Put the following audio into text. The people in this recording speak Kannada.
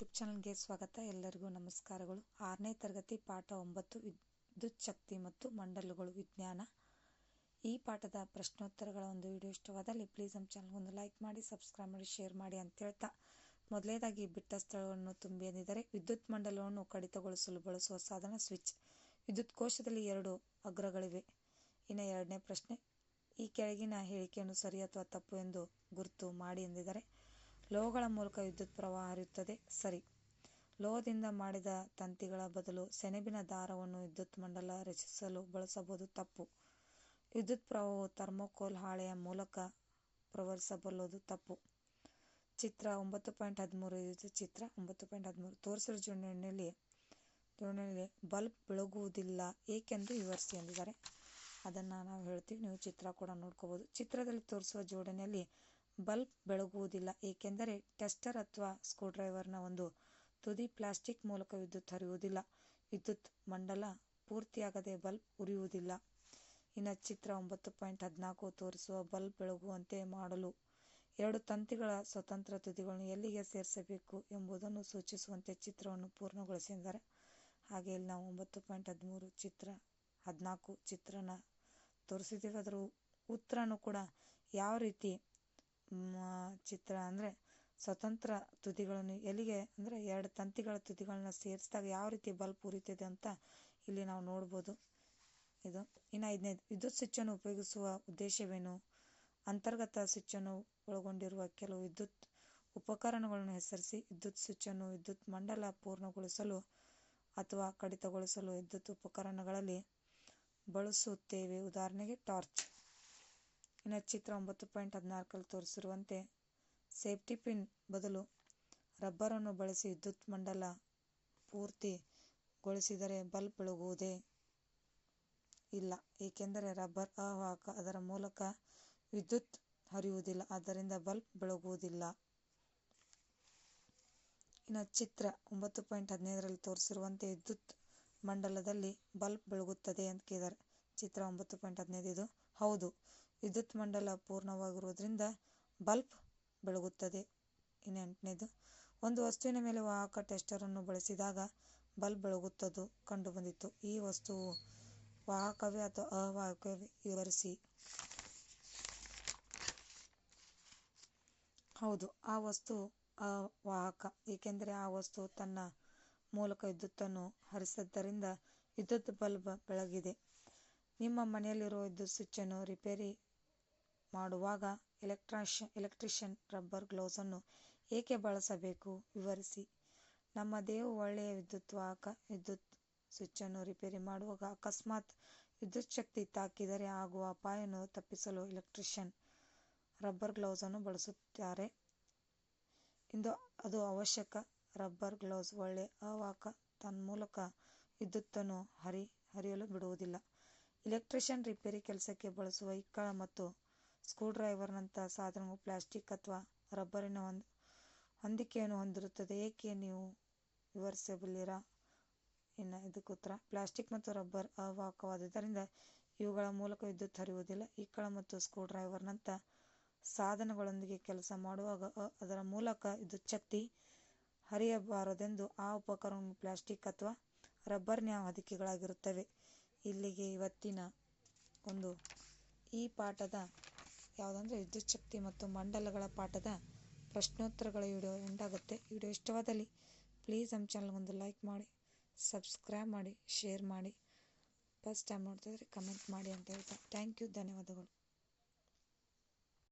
ಯೂಟ್ಯೂಬ್ ಚಾನಲ್ಗೆ ಸ್ವಾಗತ. ಎಲ್ಲರಿಗೂ ನಮಸ್ಕಾರಗಳು. ಆರನೇ ತರಗತಿ ಪಾಠ ಒಂಬತ್ತು, ವಿದ್ಯುತ್ ಶಕ್ತಿ ಮತ್ತು ಮಂಡಲಗಳು ವಿಜ್ಞಾನ. ಈ ಪಾಠದ ಪ್ರಶ್ನೋತ್ತರಗಳ ಒಂದು ವಿಡಿಯೋ ಇಷ್ಟವಾದಲ್ಲಿ ಪ್ಲೀಸ್ ನಮ್ಮ ಚಾನಲ್ಗೆ ಒಂದು ಲೈಕ್ ಮಾಡಿ ಸಬ್ಸ್ಕ್ರೈಬ್ ಮಾಡಿ ಶೇರ್ ಮಾಡಿ ಅಂತ ಹೇಳ್ತಾ. ಮೊದಲೇದಾಗಿ ಬಿಟ್ಟ ಸ್ಥಳವನ್ನು ತುಂಬಿ ಎಂದಿದ್ದಾರೆ ವಿದ್ಯುತ್ ಮಂಡಲವನ್ನು ಕಡಿತಗೊಳಿಸಲು ಬಳಸುವ ಸಾಧನ ಸ್ವಿಚ್ ವಿದ್ಯುತ್ ಕೋಶದಲ್ಲಿ ಎರಡು ಅಗ್ರಗಳಿವೆ. ಇನ್ನು ಎರಡನೇ ಪ್ರಶ್ನೆ, ಈ ಕೆಳಗಿನ ಹೇಳಿಕೆಯನ್ನು ಸರಿ ಅಥವಾ ತಪ್ಪು ಎಂದು ಗುರುತು ಮಾಡಿ ಎಂದಿದ್ದಾರೆ ಲೋಹಗಳ ಮೂಲಕ ವಿದ್ಯುತ್ ಪ್ರವಾಹ ಹರಿಯುತ್ತದೆ. ಸರಿ. ಲೋಹದಿಂದ ಮಾಡಿದ ತಂತಿಗಳ ಬದಲು ಸೆಣಬಿನ ದಾರವನ್ನು ವಿದ್ಯುತ್ ಮಂಡಲ ರಚಿಸಲು ಬಳಸಬಹುದು. ತಪ್ಪು. ವಿದ್ಯುತ್ ಪ್ರವಾಹವು ಥರ್ಮೋಕೋಲ್ ಹಾಳೆಯ ಮೂಲಕ ಪ್ರವಹಿಸಬಲ್ಲದು. ತಪ್ಪು. ಚಿತ್ರ ಒಂಬತ್ತು ಪಾಯಿಂಟ್ ಹದಿಮೂರು. ಇದು ಚಿತ್ರ ಒಂಬತ್ತು ಪಾಯಿಂಟ್ ಹದಿಮೂರು. ಜೋಡಣೆಯಲ್ಲಿ ಜೋಡಣೆಯಲ್ಲಿ ಬಲ್ಬ್ ಬೆಳಗುವುದಿಲ್ಲ ಏಕೆಂದು ವಿವರಿಸಿ ಎಂದಿದ್ದಾರೆ. ಅದನ್ನು ನಾವು ಹೇಳ್ತೀವಿ. ನೀವು ಚಿತ್ರ ಕೂಡ ನೋಡ್ಕೋಬೋದು ಚಿತ್ರದಲ್ಲಿ ತೋರಿಸುವ ಜೋಡಣೆಯಲ್ಲಿ ಬಲ್ಬ್ ಬೆಳಗುವುದಿಲ್ಲ, ಏಕೆಂದರೆ ಟೆಸ್ಟರ್ ಅಥವಾ ಸ್ಕ್ರೂಡ್ರೈವರ್ನ ಒಂದು ತುದಿ ಪ್ಲಾಸ್ಟಿಕ್ ಮೂಲಕ ವಿದ್ಯುತ್ ಹರಿಯುವುದಿಲ್ಲ. ವಿದ್ಯುತ್ ಮಂಡಲ ಪೂರ್ತಿಯಾಗದೆ ಬಲ್ಬ್ ಉರಿಯುವುದಿಲ್ಲ. ಇನ್ನು ಚಿತ್ರ ಒಂಬತ್ತು ಪಾಯಿಂಟ್ ಹದಿನಾಲ್ಕು ತೋರಿಸುವ ಬಲ್ಬ್ ಬೆಳಗುವಂತೆ ಮಾಡಲು ಎರಡು ತಂತಿಗಳ ಸ್ವತಂತ್ರ ತುದಿಗಳನ್ನು ಎಲ್ಲಿಗೆ ಸೇರಿಸಬೇಕು ಎಂಬುದನ್ನು ಸೂಚಿಸುವಂತೆ ಚಿತ್ರವನ್ನು ಪೂರ್ಣಗೊಳಿಸಿದ್ದಾರೆ. ಹಾಗೆ ಇಲ್ಲಿ ನಾವು ಒಂಬತ್ತು ಪಾಯಿಂಟ್ ಹದಿಮೂರು ಚಿತ್ರ, ಹದಿನಾಲ್ಕು ಚಿತ್ರನ ತೋರಿಸಿದ್ದೀವಿ. ಅದರ ಉತ್ತರನೂ ಕೂಡ ಯಾವ ರೀತಿ ಚಿತ್ರ ಅಂದರೆ ಸ್ವತಂತ್ರ ತುದಿಗಳನ್ನು ಎಲ್ಲಿಗೆ ಅಂದರೆ ಎರಡು ತಂತಿಗಳ ತುದಿಗಳನ್ನ ಸೇರಿಸಿದಾಗ ಯಾವ ರೀತಿ ಬಲ್ಪ್ ಉರಿತಿದೆ ಅಂತ ಇಲ್ಲಿ ನಾವು ನೋಡ್ಬೋದು. ಇದು ಇನ್ನು ಐದನೇದು ವಿದ್ಯುತ್ ಸ್ವಿಚ್ಚನ್ನು ಉಪಯೋಗಿಸುವ ಉದ್ದೇಶವೇನು? ಅಂತರ್ಗತ ಸ್ವಿಚ್ಚನ್ನು ಒಳಗೊಂಡಿರುವ ಕೆಲವು ವಿದ್ಯುತ್ ಉಪಕರಣಗಳನ್ನು ಹೆಸರಿಸಿ ವಿದ್ಯುತ್ ಸ್ವಿಚ್ಚನ್ನು ವಿದ್ಯುತ್ ಮಂಡಲ ಪೂರ್ಣಗೊಳಿಸಲು ಅಥವಾ ಕಡಿತಗೊಳಿಸಲು ವಿದ್ಯುತ್ ಉಪಕರಣಗಳಲ್ಲಿ ಬಳಸುತ್ತೇವೆ. ಉದಾಹರಣೆಗೆ ಟಾರ್ಚ್. ಇನ್ನು ಚಿತ್ರ ಒಂಬತ್ತು ಪಾಯಿಂಟ್ ಹದಿನಾಲ್ಕರಲ್ಲಿ ತೋರಿಸಿರುವಂತೆ ಸೇಫ್ಟಿ ಪಿನ್ ಬದಲು ರಬ್ಬರನ್ನು ಬಳಸಿ ವಿದ್ಯುತ್ ಮಂಡಲ ಪೂರ್ತಿಗೊಳಿಸಿದರೆ ಬಲ್ಬ್ ಬೆಳಗುವುದೇ ಇಲ್ಲ. ಏಕೆಂದರೆ ರಬ್ಬರ್ ಅವಾಹಕ ಅದರ ಮೂಲಕ ವಿದ್ಯುತ್ ಹರಿಯುವುದಿಲ್ಲ, ಆದ್ದರಿಂದ ಬಲ್ಬ್ ಬೆಳಗುವುದಿಲ್ಲ. ಇನ್ನು ಚಿತ್ರ ಒಂಬತ್ತು ಪಾಯಿಂಟ್ ಹದಿನೈದರಲ್ಲಿ ತೋರಿಸಿರುವಂತೆ ವಿದ್ಯುತ್ ಮಂಡಲದಲ್ಲಿ ಬಲ್ಬ್ ಬೆಳಗುತ್ತದೆ ಅಂತ ಕೇಳಿದ್ದಾರೆ. ಚಿತ್ರ ಒಂಬತ್ತು ಪಾಯಿಂಟ್ ಹದಿನೈದು ಇದು ಹೌದು. ವಿದ್ಯುತ್ ಮಂಡಲ ಪೂರ್ಣವಾಗಿರುವುದರಿಂದ ಬಲ್ಬ್ ಬೆಳಗುತ್ತದೆ. ಇನ್ನು ಎಂಟನೇದು ಒಂದು ವಸ್ತುವಿನ ಮೇಲೆ ವಾಹಕ ಟೆಸ್ಟರನ್ನು ಬಳಸಿದಾಗ ಬಲ್ಬ್ ಬೆಳಗುತ್ತದು ಕಂಡುಬಂದಿತು ಈ ವಸ್ತುವು ವಾಹಕವೇ ಅಥವಾ ಅವಾಹಕವೇ ವಿವರಿಸಿ. ಹೌದು, ಆ ವಸ್ತು ಅವಾಹಕ, ಏಕೆಂದರೆ ಆ ವಸ್ತು ತನ್ನ ಮೂಲಕ ವಿದ್ಯುತ್ತನ್ನು ಹರಿಸಿದ್ದರಿಂದ ವಿದ್ಯುತ್ ಬಲ್ಬ್ ಬೆಳಗಿದೆ. ನಿಮ್ಮ ಮನೆಯಲ್ಲಿರುವ ವಿದ್ಯುತ್ ಸ್ವಿಚ್ಚನ್ನು ರಿಪೇರಿ ಮಾಡುವಾಗ ಎಲೆಕ್ಟ್ರಾಷ್, ಎಲೆಕ್ಟ್ರಿಷಿಯನ್ ರಬ್ಬರ್ ಗ್ಲೌಸನ್ನು ಏಕೆ ಬಳಸಬೇಕು? ವಿವರಿಸಿ. ನಮ್ಮ ದೇಹವು ಒಳ್ಳೆಯ ವಿದ್ಯುತ್ ವಾಹಕ ವಿದ್ಯುತ್ ಸ್ವಿಚ್ಚನ್ನು ರಿಪೇರಿ ಮಾಡುವಾಗ ಅಕಸ್ಮಾತ್ ವಿದ್ಯುತ್ ಶಕ್ತಿ ತಾಕಿದರೆ ಆಗುವ ಅಪಾಯವನ್ನು ತಪ್ಪಿಸಲು ಎಲೆಕ್ಟ್ರಿಷಿಯನ್ ರಬ್ಬರ್ ಗ್ಲೌಸನ್ನು ಬಳಸುತ್ತಾರೆ. ಇಂದು ಅದು ಅವಶ್ಯಕ. ರಬ್ಬರ್ ಗ್ಲೌಸ್ ಒಳ್ಳೆ ಅವಾಹಕ ತನ್ಮೂಲಕ ವಿದ್ಯುತ್ತನ್ನು ಹರಿ, ಹರಿಯಲು ಬಿಡುವುದಿಲ್ಲ. ಎಲೆಕ್ಟ್ರಿಷಿಯನ್ ರಿಪೇರಿ ಕೆಲಸಕ್ಕೆ ಬಳಸುವ ಇಕ್ಕಳ ಮತ್ತು ಸ್ಕ್ರೂಡ್ರೈವರ್ನಂತಹ ಸಾಧನವು ಪ್ಲಾಸ್ಟಿಕ್ ಅಥವಾ ರಬ್ಬರಿನ ಒಂದು ಹೊಂದಿಕೆಯನ್ನು ಹೊಂದಿರುತ್ತದೆ. ಏಕೆ ನೀವು ವಿವರಿಸಬಲ್ಲಿರಾ? ಇನ್ನು ಇದಕ್ಕೆ ಉತ್ತರ. ಪ್ಲಾಸ್ಟಿಕ್ ಮತ್ತು ರಬ್ಬರ್ ಅವಾಹಕವಾದುದರಿಂದ ಇವುಗಳ ಮೂಲಕ ವಿದ್ಯುತ್ ಹರಿಯುವುದಿಲ್ಲ. ಇಕ್ಕಳ ಮತ್ತು ಸ್ಕ್ರೂಡ್ರೈವರ್ನಂಥ ಸಾಧನಗಳೊಂದಿಗೆ ಕೆಲಸ ಮಾಡುವಾಗ ಅದರ ಮೂಲಕ ವಿದ್ಯುತ್ ಶಕ್ತಿ ಹರಿಯಬಾರದೆಂದು ಆ ಉಪಕರಣಗಳು ಪ್ಲಾಸ್ಟಿಕ್ ಅಥವಾ ರಬ್ಬರ್ನ ಹೊದಿಕೆಗಳಾಗಿರುತ್ತವೆ. ಇಲ್ಲಿಗೆ ಇವತ್ತಿನ ಒಂದು ಈ ಪಾಠದ ಯಾವುದಂದರೆ ವಿದ್ಯುತ್ ಶಕ್ತಿ ಮತ್ತು ಮಂಡಲಗಳ ಪಾಠದ ಪ್ರಶ್ನೋತ್ತರಗಳ ವಿಡಿಯೋ ಎಂಡಾಗುತ್ತೆ. ವಿಡಿಯೋ ಇಷ್ಟವಾದಲ್ಲಿ ಪ್ಲೀಸ್ ನಮ್ಮ ಚಾನಲ್ಗೊಂದು ಲೈಕ್ ಮಾಡಿ ಸಬ್ಸ್ಕ್ರೈಬ್ ಮಾಡಿ ಶೇರ್ ಮಾಡಿ. ಫಸ್ಟ್ ಟೈಮ್ ನೋಡ್ತಿದ್ರೆ ಕಮೆಂಟ್ ಮಾಡಿ ಅಂತ ಹೇಳ್ತಾ. ಥ್ಯಾಂಕ್ ಯು ಧನ್ಯವಾದಗಳು.